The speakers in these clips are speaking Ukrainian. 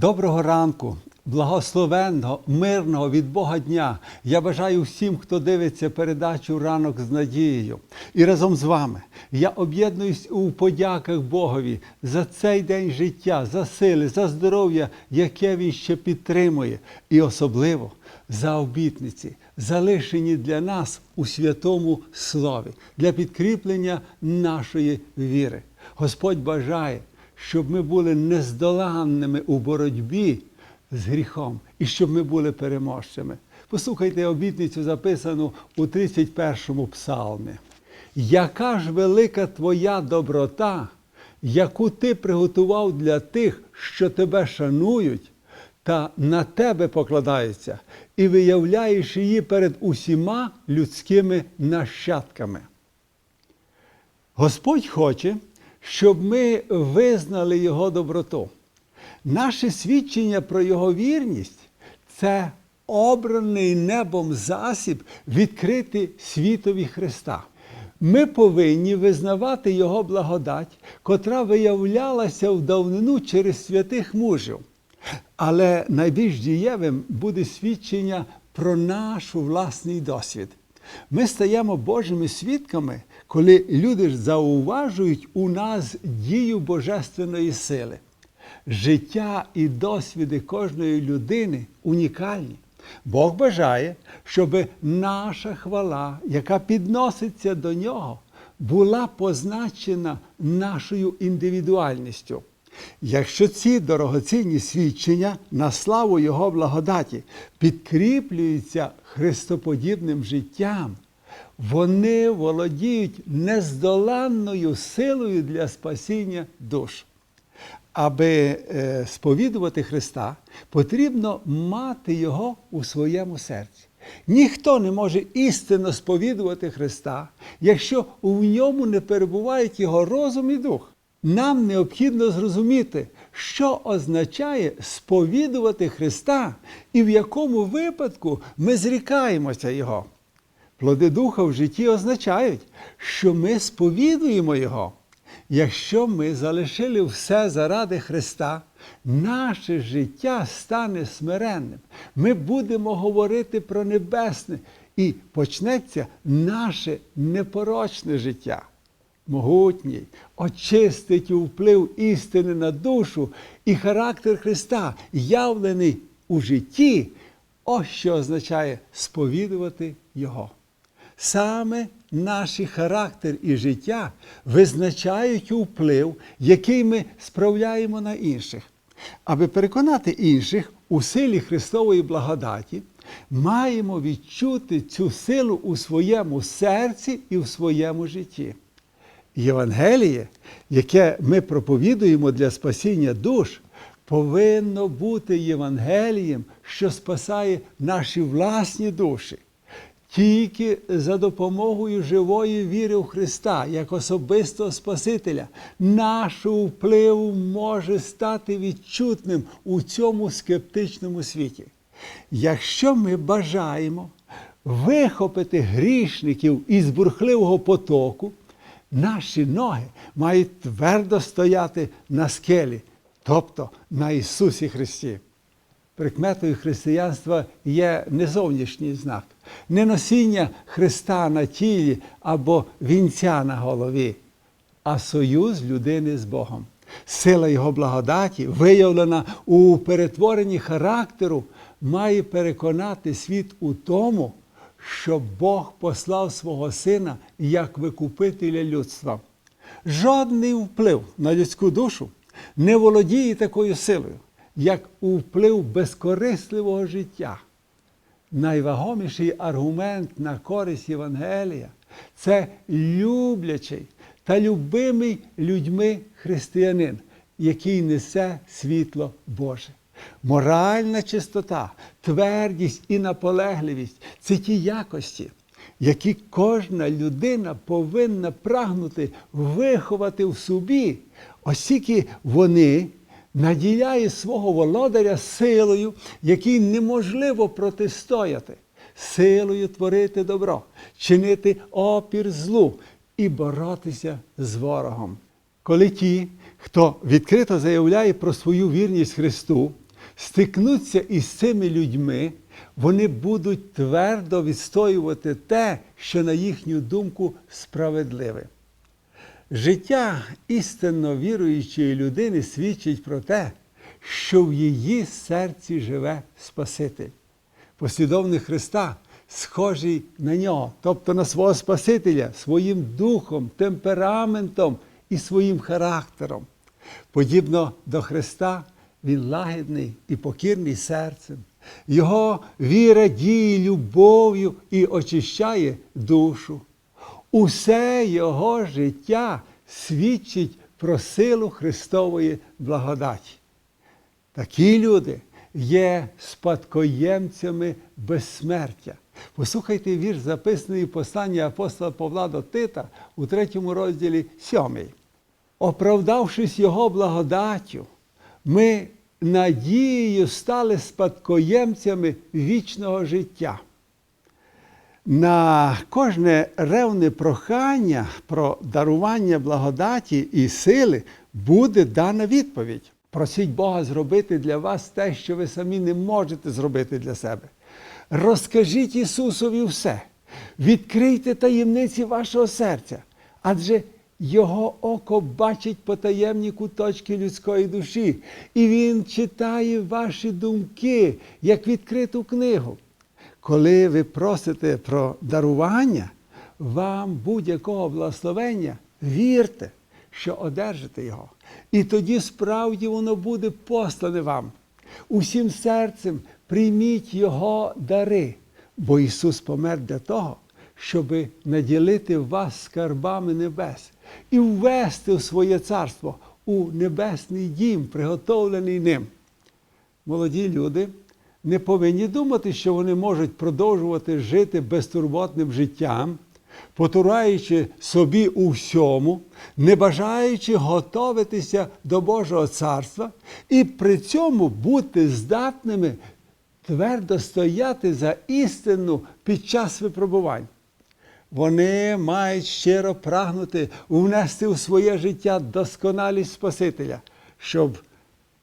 Доброго ранку, благословенного, мирного від Бога дня. Я бажаю всім, хто дивиться передачу ранок з надією. І разом з вами я об'єднуюсь у подяках Богові за цей день життя, за сили, за здоров'я, яке він ще підтримує, і особливо за обітниці, залишені для нас у святому слові, для підкріплення нашої віри. Господь бажає щоб ми були нездоланними у боротьбі з гріхом і щоб ми були переможцями. Послухайте обітницю, записану у 31-му псалмі. Яка ж велика твоя доброта, яку ти приготував для тих, що тебе шанують, та на тебе покладаються, і виявляєш її перед усіма людськими нащадками. Господь хоче, щоб ми визнали Його доброту. Наше свідчення про Його вірність це обраний небом засіб відкрити світові Христа. Ми повинні визнавати Його благодать, котра виявлялася в давнину через святих мужів. Але найбільш дієвим буде свідчення про наш власний досвід. Ми стаємо Божими свідками, коли люди зауважують у нас дію Божественної сили. Життя і досвіди кожної людини унікальні. Бог бажає, щоб наша хвала, яка підноситься до нього, була позначена нашою індивідуальністю. Якщо ці дорогоцінні свідчення на славу Його благодаті підкріплюються христоподібним життям, вони володіють нездоланною силою для спасіння душ. Аби е, сповідувати Христа, потрібно мати Його у своєму серці. Ніхто не може істинно сповідувати Христа, якщо в ньому не перебувають Його розум і дух. Нам необхідно зрозуміти, що означає сповідувати Христа і в якому випадку ми зрікаємося Його. Плоди Духа в житті означають, що ми сповідуємо Його. Якщо ми залишили все заради Христа, наше життя стане смиренним. Ми будемо говорити про небесне і почнеться наше непорочне життя. Могутній, очистить вплив істини на душу і характер Христа, явлений у житті, ось що означає сповідувати Його. Саме наш характер і життя визначають вплив, який ми справляємо на інших. Аби переконати інших у силі Христової благодаті, маємо відчути цю силу у своєму серці і в своєму житті. Євангеліє, яке ми проповідуємо для спасіння душ, повинно бути Євангелієм, що спасає наші власні душі. Тільки за допомогою живої віри в Христа, як особистого Спасителя, наш вплив може стати відчутним у цьому скептичному світі. Якщо ми бажаємо вихопити грішників із бурхливого потоку, наші ноги мають твердо стояти на скелі, тобто на Ісусі Христі. Прикметою християнства є не зовнішній знак, не носіння Христа на тілі або вінця на голові, а союз людини з Богом. Сила Його благодаті, виявлена у перетворенні характеру, має переконати світ у тому, що Бог послав свого Сина як викупителя людства. Жодний вплив на людську душу не володіє такою силою як у вплив безкорисливого життя. Найвагоміший аргумент на користь Євангелія це люблячий та любимий людьми християнин, який несе світло Боже. Моральна чистота, твердість і наполегливість це ті якості, які кожна людина повинна прагнути виховати в собі, оскільки вони наділяє свого володаря силою, якій неможливо протистояти, силою творити добро, чинити опір злу і боротися з ворогом. Коли ті, хто відкрито заявляє про свою вірність Христу, стикнуться із цими людьми, вони будуть твердо відстоювати те, що на їхню думку справедливе. Життя істинно віруючої людини свідчить про те, що в її серці живе Спаситель. Послідовник Христа схожий на нього, тобто на свого Спасителя, своїм духом, темпераментом і своїм характером. Подібно до Христа, він лагідний і покірний серцем. Його віра діє любов'ю і очищає душу. Усе його життя свідчить про силу Христової благодаті. Такі люди є спадкоємцями безсмертя. Послухайте вірш, записаний в посланні апостола Павла до Тита у третьому розділі 7. Оправдавшись Його благодаттю, ми надією стали спадкоємцями вічного життя. На кожне ревне прохання про дарування благодаті і сили буде дана відповідь. Просіть Бога зробити для вас те, що ви самі не можете зробити для себе. Розкажіть Ісусові все, відкрийте таємниці вашого серця, адже Його око бачить потаємні куточки людської душі, і Він читає ваші думки, як відкриту книгу. Коли ви просите про дарування, вам будь-якого благословення, вірте, що одержите його. І тоді справді воно буде послане вам. Усім серцем прийміть Його дари, бо Ісус помер для того, щоб наділити вас скарбами небес і ввести в своє царство у небесний дім, приготовлений ним. Молоді люди не повинні думати, що вони можуть продовжувати жити безтурботним життям, потураючи собі у всьому, не бажаючи готовитися до Божого царства і при цьому бути здатними твердо стояти за істину під час випробувань. Вони мають щиро прагнути внести у своє життя досконалість Спасителя, щоб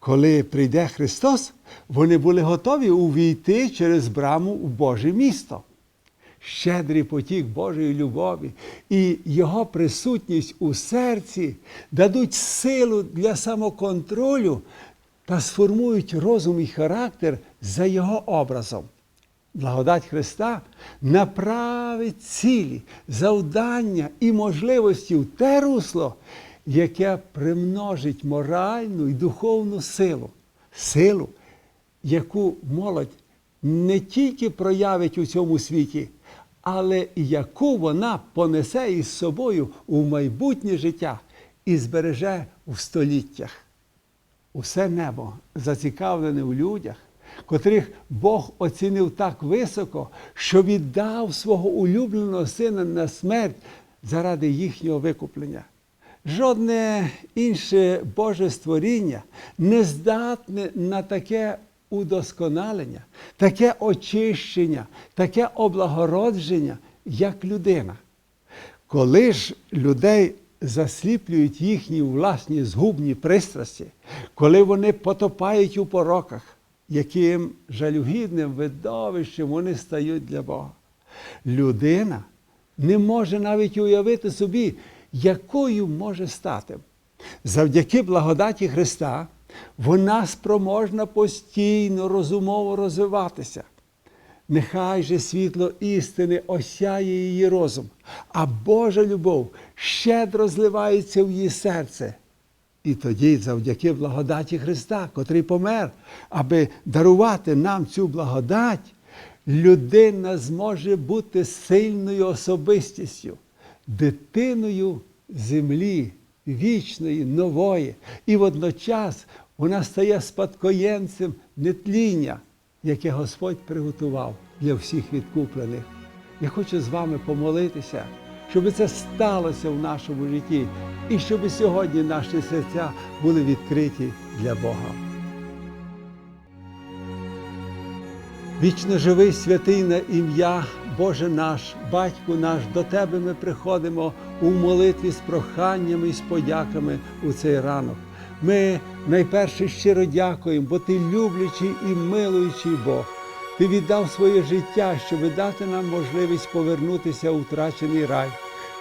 коли прийде Христос, вони були готові увійти через браму в Боже місто. Щедрий потік Божої любові і Його присутність у серці дадуть силу для самоконтролю та сформують розум і характер за Його образом. Благодать Христа направить цілі, завдання і можливості в те русло, яке примножить моральну і духовну силу, силу, яку молодь не тільки проявить у цьому світі, але і яку вона понесе із собою у майбутнє життя і збереже у століттях. Усе небо зацікавлене в людях, котрих Бог оцінив так високо, що віддав свого улюбленого сина на смерть заради їхнього викуплення. Жодне інше Боже створіння не здатне на таке удосконалення, таке очищення, таке облагородження, як людина. Коли ж людей засліплюють їхні власні згубні пристрасті, коли вони потопають у пороках, яким жалюгідним видовищем вони стають для Бога. Людина не може навіть уявити собі, якою може стати. Завдяки благодаті Христа вона спроможна постійно розумово розвиватися. Нехай же світло істини осяє її розум, а Божа любов щедро зливається в її серце. І тоді, завдяки благодаті Христа, котрий помер, аби дарувати нам цю благодать, людина зможе бути сильною особистістю, дитиною землі, вічної, нової. І водночас вона стає спадкоємцем нетління, яке Господь приготував для всіх відкуплених. Я хочу з вами помолитися, щоб це сталося в нашому житті, і щоб сьогодні наші серця були відкриті для Бога. Вічно живий святий на ім'я Боже наш, Батьку наш, до Тебе ми приходимо у молитві з проханнями і з подяками у цей ранок. Ми найперше щиро дякуємо, бо ти люблячий і милуючий Бог. Ти віддав своє життя, щоб дати нам можливість повернутися у втрачений рай.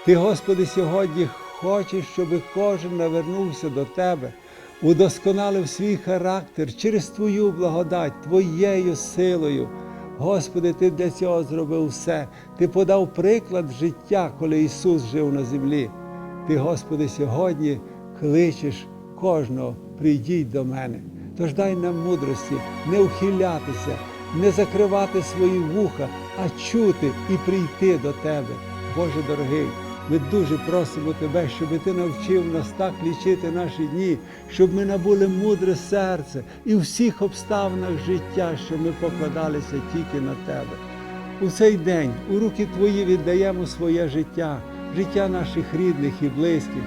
Ти, Господи, сьогодні хочеш, щоб кожен навернувся до Тебе, удосконалив свій характер через Твою благодать, Твоєю силою. Господи, Ти для цього зробив все. Ти подав приклад життя, коли Ісус жив на землі. Ти, Господи, сьогодні кличеш кожного, прийдіть до мене. Тож дай нам мудрості не ухилятися, не закривати свої вуха, а чути і прийти до Тебе. Боже дорогий, ми дуже просимо Тебе, щоб Ти навчив нас так лічити наші дні, щоб ми набули мудре серце і всіх обставинах життя, щоб ми покладалися тільки на Тебе. У цей день у руки Твої віддаємо своє життя, життя наших рідних і близьких.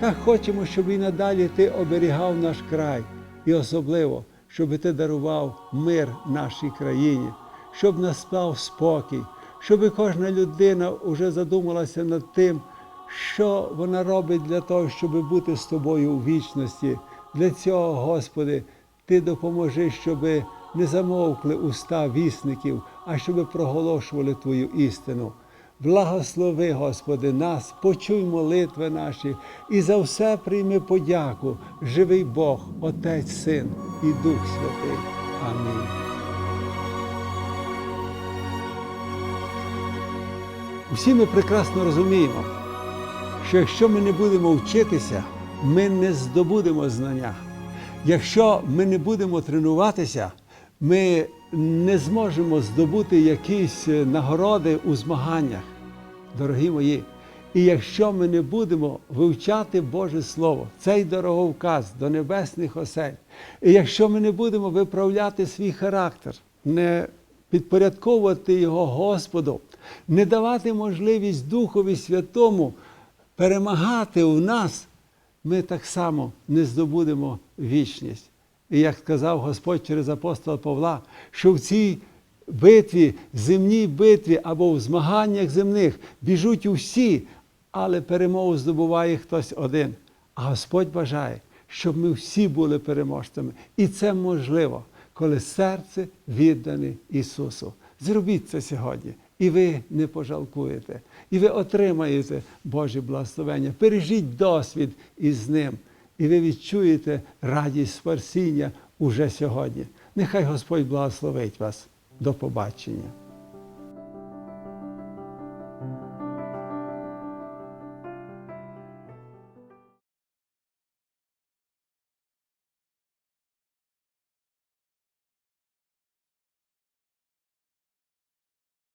Так хочемо, щоб і надалі Ти оберігав наш край, і особливо, щоб Ти дарував мир нашій країні, щоб настав спокій, щоб кожна людина вже задумалася над тим, що вона робить для того, щоб бути з тобою у вічності. Для цього, Господи, Ти допоможи, щоб не замовкли уста вісників, а щоб проголошували Твою істину. Благослови, Господи, нас, почуй молитви наші і за все прийми подяку, живий Бог, Отець, Син і Дух Святий. Амінь. Усі ми прекрасно розуміємо, що якщо ми не будемо вчитися, ми не здобудемо знання. Якщо ми не будемо тренуватися, ми не зможемо здобути якісь е, нагороди у змаганнях, дорогі мої. І якщо ми не будемо вивчати Боже Слово, цей дороговказ до небесних осель, і якщо ми не будемо виправляти свій характер, не підпорядковувати його Господу, не давати можливість Духові Святому перемагати у нас, ми так само не здобудемо вічність. І як сказав Господь через апостола Павла, що в цій битві, земній битві або в змаганнях земних біжуть усі, але перемогу здобуває хтось один. А Господь бажає, щоб ми всі були переможцями. І це можливо, коли серце віддане Ісусу. Зробіть це сьогодні, і ви не пожалкуєте, і ви отримаєте Божі благословення. Пережіть досвід із ним, і ви відчуєте радість спасіння уже сьогодні. Нехай Господь благословить вас. До побачення.